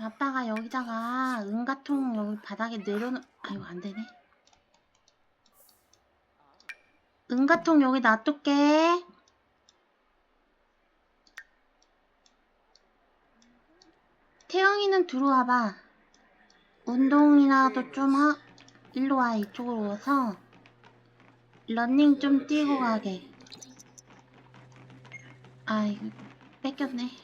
아빠가 여기다가 은가통 여기 바닥에 내려놓 아이고 안 되네. 은가통 여기 놔둘게. 태영이는 들어와봐. 운동이라도 좀 하. 일로 와 이쪽으로 와서 러닝 좀 뛰고 가게. 아 이거 뺏겼네.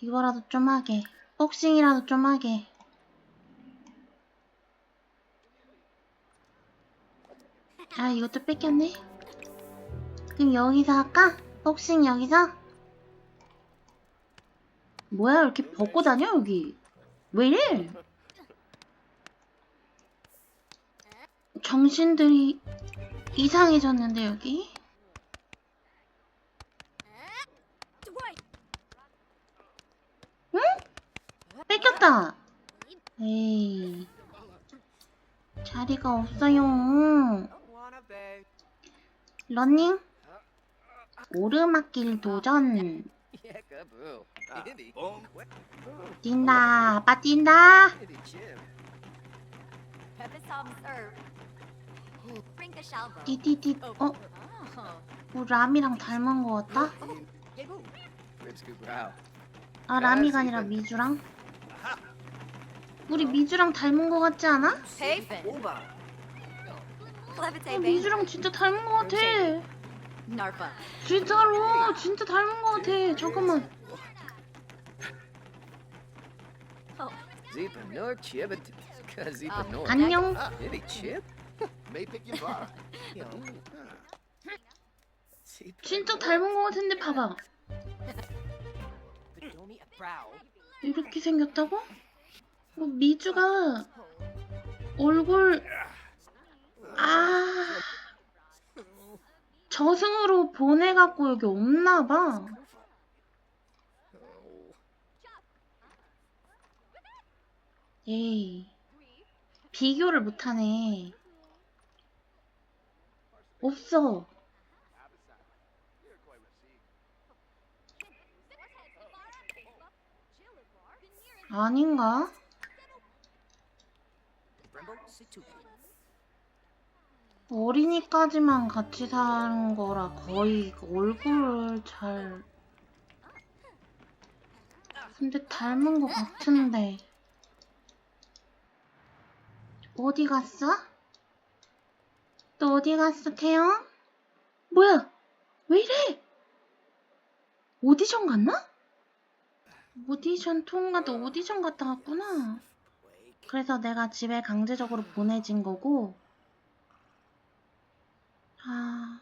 이거라도 좀 하게. 복싱이라도 좀 하게. 아, 이것도 뺏겼네. 그럼 여기서 할까? 복싱 여기서? 뭐야, 이렇게 벗고 다녀, 여기? 왜 이래? 정신들이 이상해졌는데, 여기? 응? 뺏겼다. 에이. 자리가 없어요. 러닝? 오르막길 도전. 뛴다. 아빠 뛴다. 띠띠띠. 어? 뭐 라미랑 닮은 거 같다? 아, 라미가 아니라 미주랑? 우리 미주랑 닮은 거 같지 않아? 어, 미주랑 진짜 닮은 거 같아. Narfa. 진짜로 진짜 닮은 것 같아 잠깐만 Um. 안녕 chip? 진짜 닮은 것 같은데 봐봐 이렇게 생겼다고? 뭐 미주가 얼굴 아 저승으로 보내갖고 여기 없나봐. 에이 비교를 못하네. 없어. 아닌가? 어린이까지만 같이 사는 거라 거의 얼굴을 잘 근데 닮은 것 같은데 어디 갔어? 너 어디 갔어 태영? 뭐야 왜 이래 오디션 갔나? 오디션 통과도 오디션 갔다 왔구나 그래서 내가 집에 강제적으로 보내진 거고 아.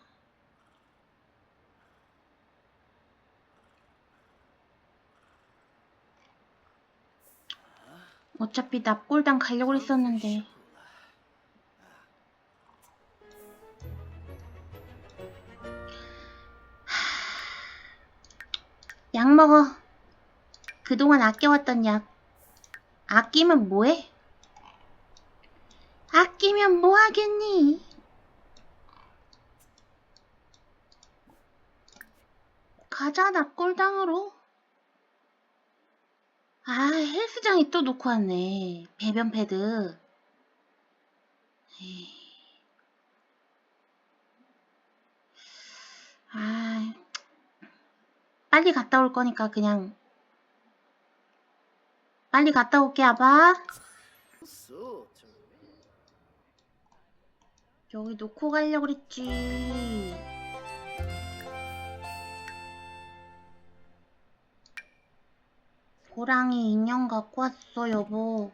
어차피 납골당 가려고 했었는데. 약 먹어. 그동안 아껴왔던 약. 아끼면 뭐해? 아끼면 뭐 하겠니? 가자 납골당으로 아 헬스장에 또 놓고 왔네 배변 패드 에이. 아 빨리 갔다 올 거니까 그냥 빨리 갔다 올게 아바. 여기 놓고 가려고 그랬지 호랑이 인형 갖고 왔어, 여보.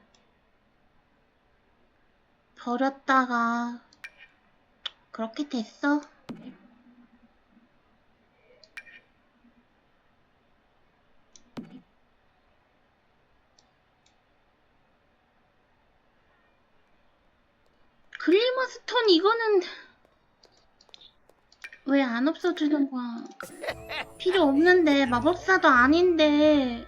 버렸다가 그렇게 됐어? 글리머스톤 이거는 왜 안 없어주는 거야? 필요 없는데 마법사도 아닌데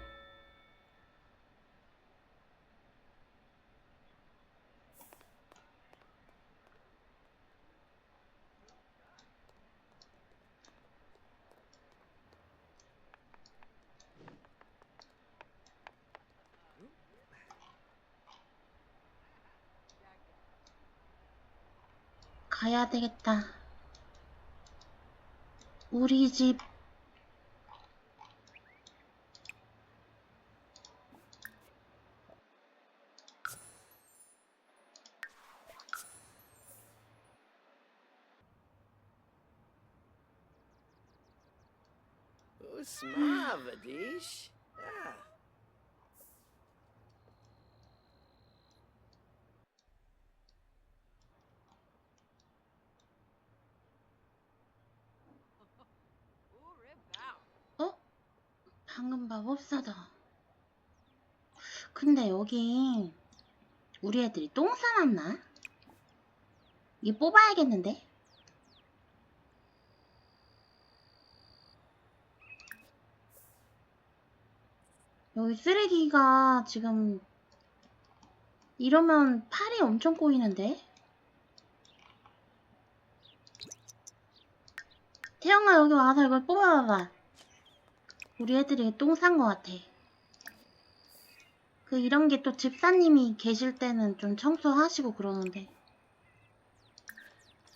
가야 되겠다. 우리 집. Usmavadish. Ah. 어? 방금 마법사다. 근데 여기 우리 애들이 똥 싸놨나? 이 뽑아야겠는데? 여기 쓰레기가 지금 이러면 팔이 엄청 꼬이는데? 태영아 여기 와서 이걸 뽑아봐봐. 우리 애들이 똥싼것 같아. 그 이런 게 또 집사님이 계실 때는 좀 청소하시고 그러는데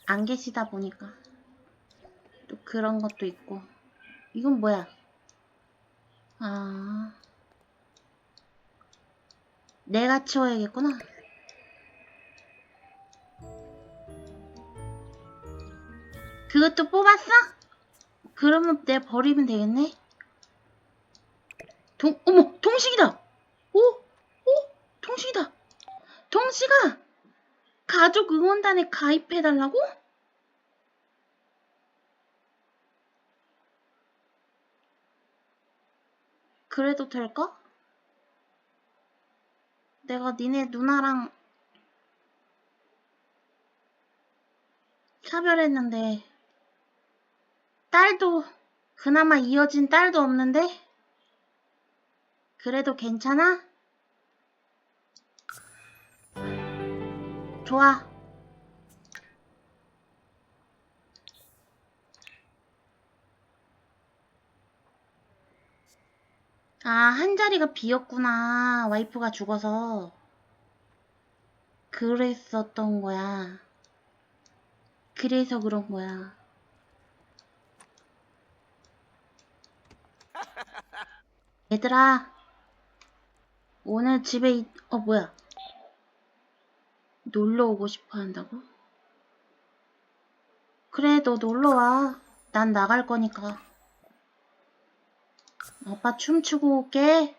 안 계시다 보니까 또 그런 것도 있고 이건 뭐야? 아 내가 치워야겠구나. 그것도 뽑았어? 그러면 내 버리면 되겠네. 동, 어머, 동식이다! 오, 오, 동식이다! 동식아! 가족 응원단에 가입해달라고? 그래도 될까? 내가 니네 누나랑 차별했는데, 딸도, 그나마 이어진 딸도 없는데? 그래도 괜찮아? 좋아. 아, 한 자리가 비었구나. 와이프가 죽어서. 그랬었던 거야. 그래서 그런 거야. 얘들아, 오늘 집에, 있... 어, 뭐야. 놀러 오고 싶어 한다고? 그래, 너 놀러 와. 난 나갈 거니까. 아빠 춤추고 올게.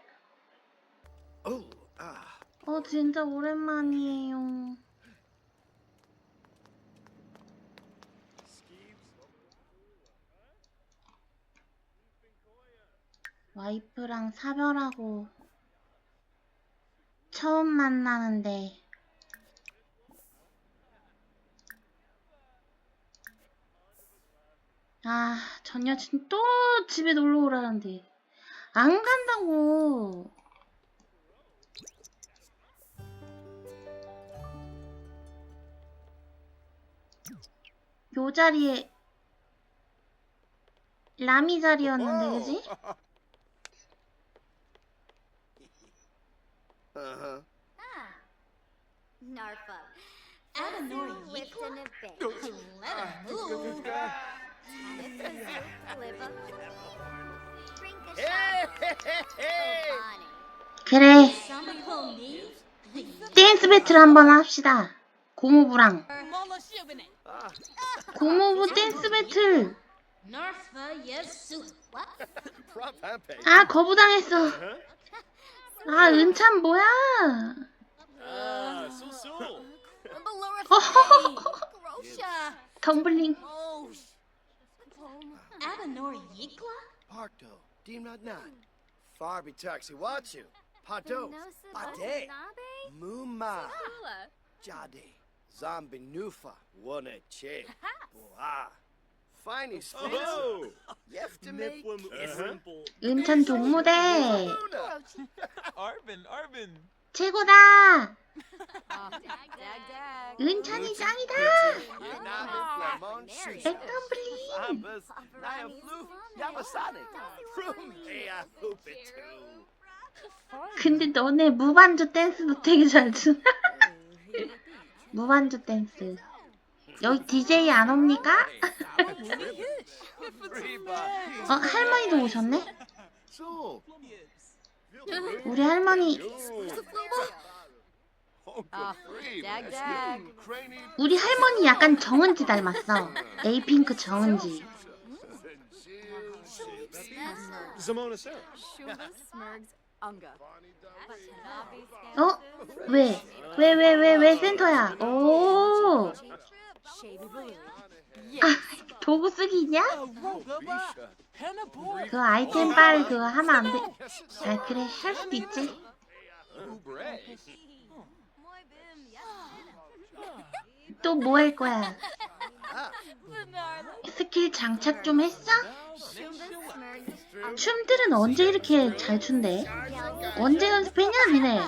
어, 진짜 오랜만이에요. 와이프랑 사별하고 처음 만나는데 아, 전 여친 또 집에 놀러 오라는데 안 간다고. 요 자리에 라미 자리였는데, 그지? Uh-huh. Ah. Narfa. Adenor Lift Yikla? in a bit. Let him move. Live up. Drink a Hey, shot. hey, hey, hey. Oh, Bonnie. 그래, Somebody call me? 댄스 배틀 한번 합시다. 고모부랑. Ah, 고모부 댄스 배틀. 아, 거부당했어. 아, 은찬 뭐야? Ah, so so. Grosha. 덤블링. Oh. Adenor Yikla? Parto, Dim Not Not. Farby Taxi, watch you. Pato, Pate, Muma, Jade, Zombie Nufa, Wane Che, Boa. Oh, to make. 은찬 동무대. Luna. Arvin, Arvin. 최고다. 은찬이 짱이다. Too. 근데 너네 무반주 댄스도 되게 잘 추나? 무반주 댄스. 여기 DJ 안 옵니까? 어 할머니도 오셨네? 우리 할머니 dag. 우리 할머니 약간 정은지 닮았어. 에이핑크 정은지. Zamona Sarah. Shula Smurgs Unga. 어? 왜? 왜 왜 왜 왜 센터야? 오. 아 도구 쓰기 있냐? Risha. 그 아이템 빨 그거 하면 안 돼. 아 그래 할 수도 있지. 또 뭐 할 거야? 스킬 장착 좀 했어? 춤들은 언제 이렇게 잘 춘대? 언제 연습했냐 니네?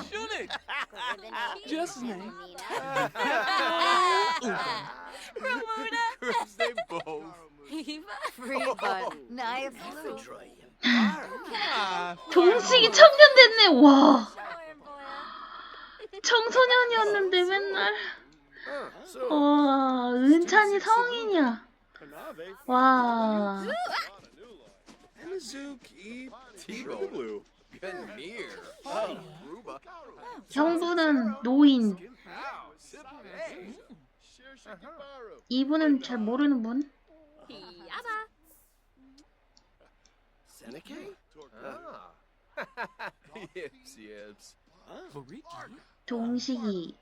동식이 청년 됐네 와 청소년이었는데 맨날 와 은찬이 성인이야 와. Oh. 형부는 노인 이분은 잘 모르는 분? Ah. 동식이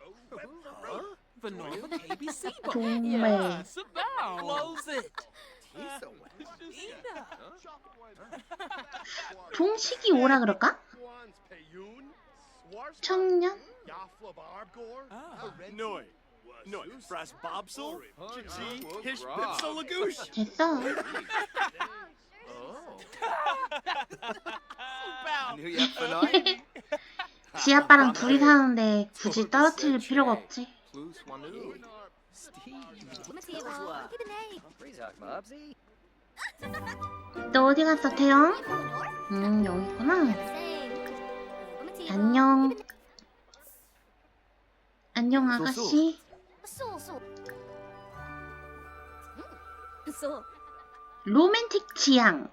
Vanilla KBC. 동매 Sit down. Close it. 동식이 오라 그럴까? 청년? Ah. 됐어 Oh. Fanai? 지아빠랑 둘이 사는데 굳이 떨어뜨릴 필요가 없지 Blue Swanu. Steve. A. Freezak Mobsy. 너 어디 갔어 태영? 음 여기 있구나 안녕 안녕 아가씨. 로맨틱 취향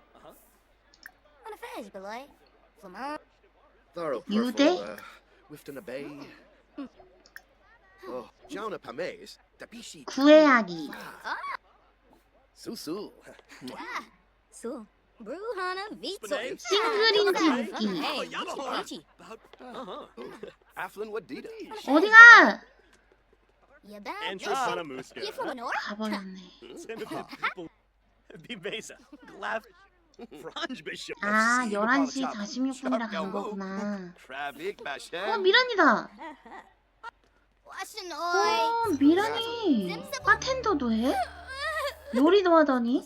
a Oh. 구애하기. 싱글인지 Hey, Ichi. Afflin Wadida. 어디가? 가버렸네. 아 11시 46분이라 간 거구나 어. 미란이다 어. 미란이 바텐더도 해? 요리도 하더니.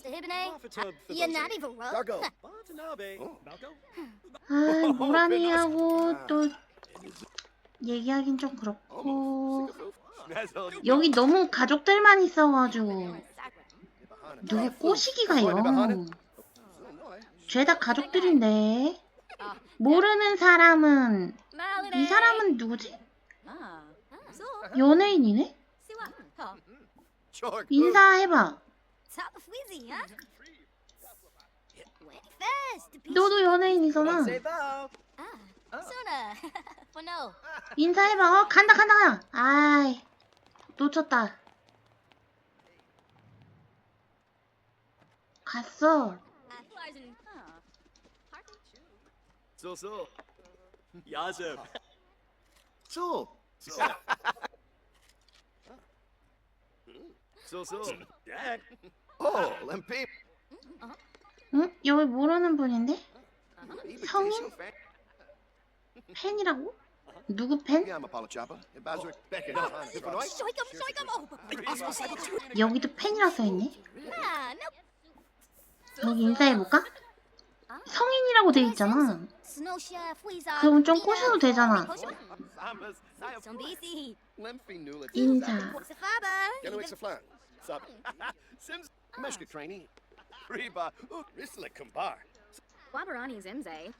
아 모란이하고 또 얘기하긴 좀 그렇고 여기 너무 가족들만 있어가지고 누구 꼬시기가요 죄다 가족들인데 모르는 사람은 이 사람은 누구지? Ah. 연예인이네? 인사해봐. 너도 연예인이잖아 Ah. 인사해봐 어 간다 간다 아이 놓쳤다 갔어. So, so. Oh, Lempe. 응? 여기 모르는 분인데? 성인? 팬이라고? 누구 팬? Yeah, I'm a Palachapa. Bazar Beckett. Illinois. Shoik him, shoik him. Oh. 여기도 팬이라 써있네? Ah, no. 여기 인사해볼까? 성인이라고 돼 있잖아 Snow chef, Weezer. 그럼 좀 꼬셔도 되잖아 Nula. 인사? Ganoix flan. Sup. Sims. Meshka trainee. Reba. Oh, Rislik Kumbar. Wabarani Zimze.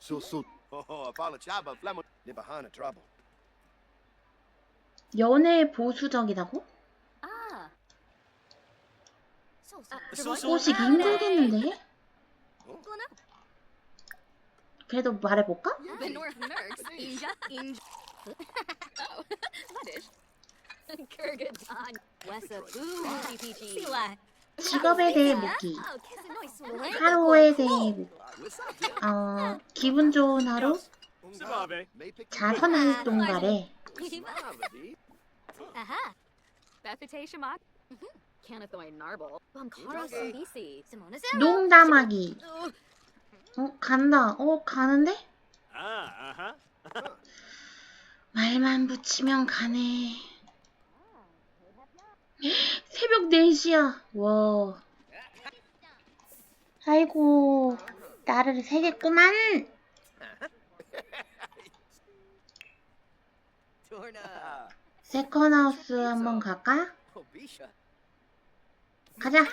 So, so. Oh, Palachaba. Flammo. Nibahana trouble. 연애 보수적이라고? Ah, So, so, 꼬시기 힘들겠는데? 그래도 말해볼까? The North Nerds. Inja. Inja. oh, 직업에 대해 묻기. Oh. 하루에 대해 묻기. 어, 기분 좋은 하루? Simona Sarah. 농담하기. 어, 간다. 어, 가는데? Ah, uh-huh. 말만 붙이면 가네. 새벽 4시야. 와. 아이고, 나를 새겠구만. 세컨하우스 한번 갈까? 가자.